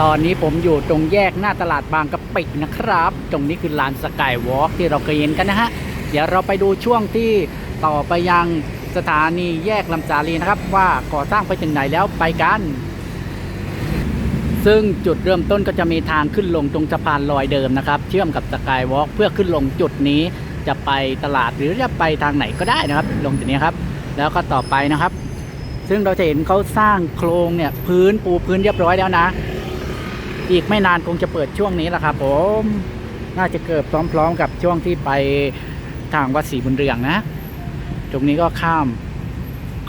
ตอนนี้ผมอยู่ตรงแยกหน้าตลาดบางกะปินะครับ ตรงนี้คือลานสกายวอล์กที่เราเคยเห็นกันนะฮะ เดี๋ยวเราไปดูช่วงที่ต่อไปยังสถานีแยกลำจารีนะครับ ว่าก่อสร้างไปถึงไหนแล้วไปกัน ซึ่งจุดเริ่มต้นก็จะมีทางขึ้นลงตรงสะพานลอยเดิมนะครับ เชื่อมกับสกายวอล์กเพื่อขึ้นลงจุดนี้จะไปตลาดหรือจะไปทางไหนก็ได้นะครับ ลงจุดนี้ครับ แล้วก็ต่อไปนะครับ ซึ่งเราจะเห็นเขาสร้างโครงเนี่ยพื้นปูพื้นเรียบร้อยแล้วนะ อีกไม่นานคงจะเปิดช่วงนี้แหละครับผมน่าจะเกิดพร้อมๆกับช่วงที่ไปทางวัดศรีบุญเรืองนะ ตรงนี้ก็ข้าม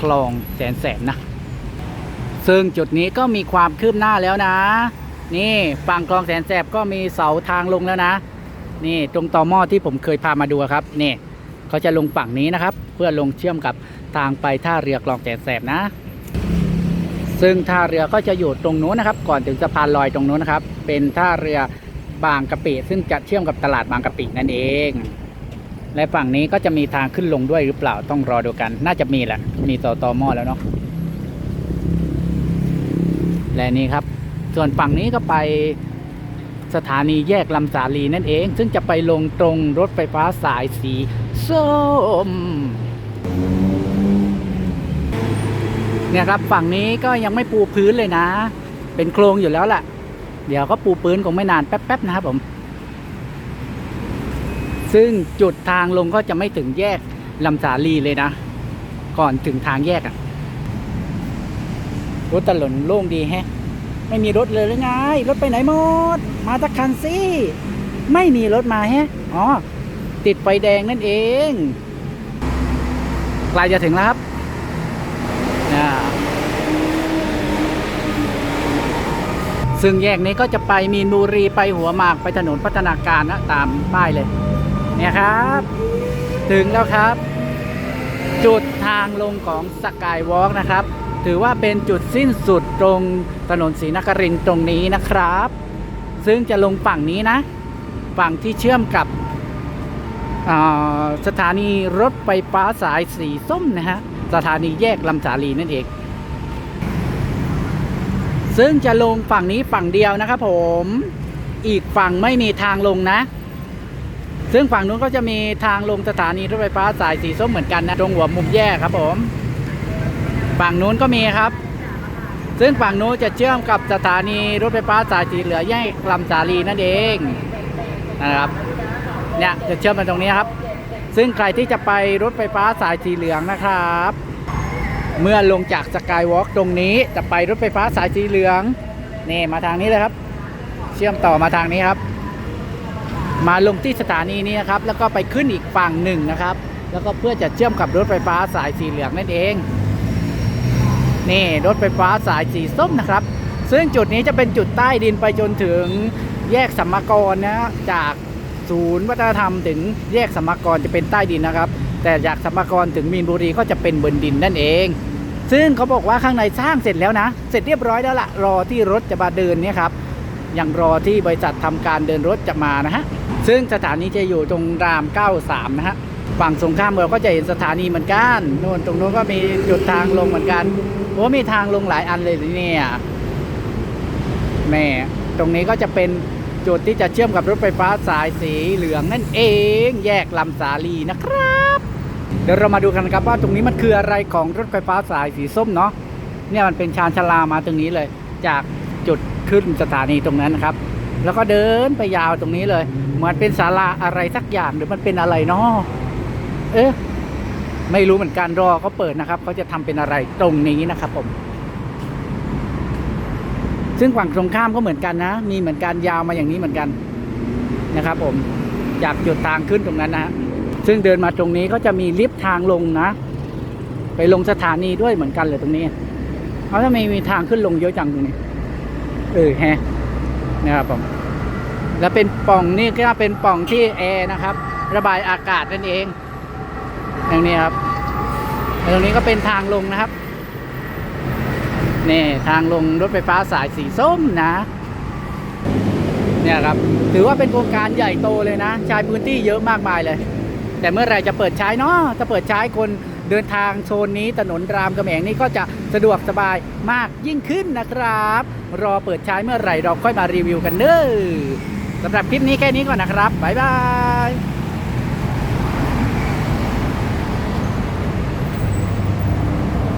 คลองแสนแสนนะ ซึ่งจุดนี้ก็มีความคืบหน้าแล้วนะ นี่ฝั่งคลองแสนแสบก็มีเสาทางลงแล้วนะ นี่ตรงต่อหม้อที่ผมเคยพามาดูครับ นี่เขาจะลงฝั่งนี้นะครับ เพื่อลงเชื่อมกับทางไปท่าเรือคลองแสนแสบนะ ซึ่งท่าเรือก็จะอยู่ตรงนู้นนะครับ ก่อนถึงสะพานลอยตรงนู้นนะครับ เป็นท่าเรือบางกะปิซึ่งจะเชื่อมกับตลาดบางกะปินั่นเอง และฝั่งนี้ก็จะมีทางขึ้นลงด้วยหรือเปล่าต้องรอดูกัน น่าจะมีแหละ มีต่อต่อหม้อแล้วเนาะและนี่ครับ ส่วนฝั่งนี้ก็ไปสถานีแยกลำสาลีนั่นเอง ซึ่งจะไปลงตรงรถไฟฟ้าสายสีส้ม เนี่ยครับฝั่งนี้ก็ยังไม่ปูพื้นเลยนะ เป็นโครงอยู่แล้วแหละเดี๋ยวก็ปูพื้นคงไม่นานแป๊บๆนะครับผม ซึ่งจุดทางลงก็จะไม่ถึงแยกลำสาลีเลยนะ ก่อนถึงทางแยกอะรถตลนโล่งดีแฮะ ไม่มีรถเลยหรือไง รถไปไหนหมด มาสักคันสิไม่มีรถมาแฮะ อ๋อ ติดไฟแดงนั่นเอง ใกล้จะถึงแล้วครับ อ่าซึ่งแยกนี้ก็จะไปมีนบุรีไปหัวหมากไปถนนพัฒนาการนะตามป้ายเลย เนี่ยครับ ถึงแล้วครับ จุดทางลงของสกายวอล์กนะครับ ถือว่าเป็นจุดสิ้นสุดตรงถนนศรีนครินตรงนี้นะครับ ซึ่งจะลงฝั่งนี้นะ ฝั่งที่เชื่อมกับสถานีรถไฟฟ้าสายสีส้มนะฮะ สถานีแยกลำสาลีนั่นเอง ซึ่งจะลงฝั่งนี้ฝั่งเดียวนะครับผม อีกฝั่งไม่มีทางลงนะ ซึ่งฝั่งนู้นก็จะมีทางลงสถานีรถไฟฟ้าสายสีส้มเหมือนกันนะ ตรงหัวมุมแยกครับผม ฝั่งนู้นก็มีครับ ซึ่งฝั่งนู้นจะเชื่อมกับสถานีรถไฟฟ้าสายสีเหลืองแยกลำสาลีนั่นเองนะครับ เนี่ยจะเชื่อมกันตรงนี้ครับ ซึ่งใครที่จะไปรถไฟฟ้าสายสีเหลืองนะครับ เมื่อลงจากสกายวอล์กตรงนี้จะไปรถไฟฟ้าสายสีเหลืองนี่มาทางนี้เลยครับ เชื่อมต่อมาทางนี้ครับ มาลงที่สถานีนี้นะครับ แล้วก็ไปขึ้นอีกฝั่งหนึ่งนะครับ แล้วก็เพื่อจะเชื่อมกับรถไฟฟ้าสายสีเหลืองนั่นเอง นี่รถไฟฟ้าสายสีส้มนะครับ ซึ่งจุดนี้จะเป็นจุดใต้ดินไปจนถึงแยกสัมมากรนะจาก ศูนย์วัฒนธรรมถึงแยกสมมากรจะเป็นใต้ดินนะครับ แต่จากสมมากรถึงมีนบุรีก็จะเป็นบนดินนั่นเอง ซึ่งเขาบอกว่าข้างในสร้างเสร็จแล้วนะ เสร็จเรียบร้อยแล้วละรอที่รถจะมาเดินเนี่ยครับยังรอที่บริษัททำการเดินรถจะมานะฮะซึ่งสถานีจะอยู่ตรงราม 93 นะฮะฝั่งสงข้ามเราก็จะเห็นสถานีเหมือนกันนู่นตรงนู้นก็มีจุดทางลงเหมือนกันโอ้มีทางลงหลายอันเลยเนี่ยแม่ตรงนี้ก็จะเป็น จุดที่จะเชื่อมกับรถไฟฟ้าสายสีเหลืองนั่นเอง แยกลำสาลีนะครับ เดี๋ยวเรามาดูกันครับว่าตรงนี้มันคืออะไรของรถไฟฟ้าสายสีส้มเนาะเนี่ยมันเป็นชานชาลามาตรงนี้เลย จากจุดขึ้นสถานีตรงนั้นนะครับ แล้วก็เดินไปยาวตรงนี้เลย เหมือนเป็นศาลาอะไรสักอย่างหรือมันเป็นอะไรเนาะเอ๊ะไม่รู้เหมือนกันรอเขาเปิดนะครับเขาจะทำเป็นอะไรตรงนี้นะครับผม ซึ่งฝั่งตรงข้ามก็เหมือนกันนะ มีเหมือนกันยาวมาอย่างนี้เหมือนกันนะครับ ผมจากจุดทางขึ้นตรงนั้นนะซึ่งเดินมาตรงนี้ก็จะมีลิฟต์ทางลงนะ ไปลงสถานีด้วยเหมือนกันเลยตรงนี้เอาถ้าไมมีทางขึ้นลงเยอะจังตรงนี้เออแฮนะครับผมแล้วเป็นป่องนี่ก็เป็นป่องที่แอร์นะครับ ระบายอากาศนั่นเองอย่างนี้ครับตรงนี้ก็เป็นทางลงนะครับ นี่ทางลงรถไฟฟ้าสายสีส้มนะ เนี่ยครับ ถือว่าเป็นโครงการใหญ่โตเลยนะ ใช้พื้นที่เยอะมากมายเลย แต่เมื่อไหร่จะเปิดใช้เนาะจะเปิดใช้คนเดินทางโซนนี้ถนนรามกำแหงนี้ก็จะสะดวกสบายมากยิ่งขึ้นนะครับ รอเปิดใช้เมื่อไหร่เราค่อยมารีวิวกันเด้อสำหรับคลิปนี้แค่นี้ก่อนนะครับ บ๊ายบาย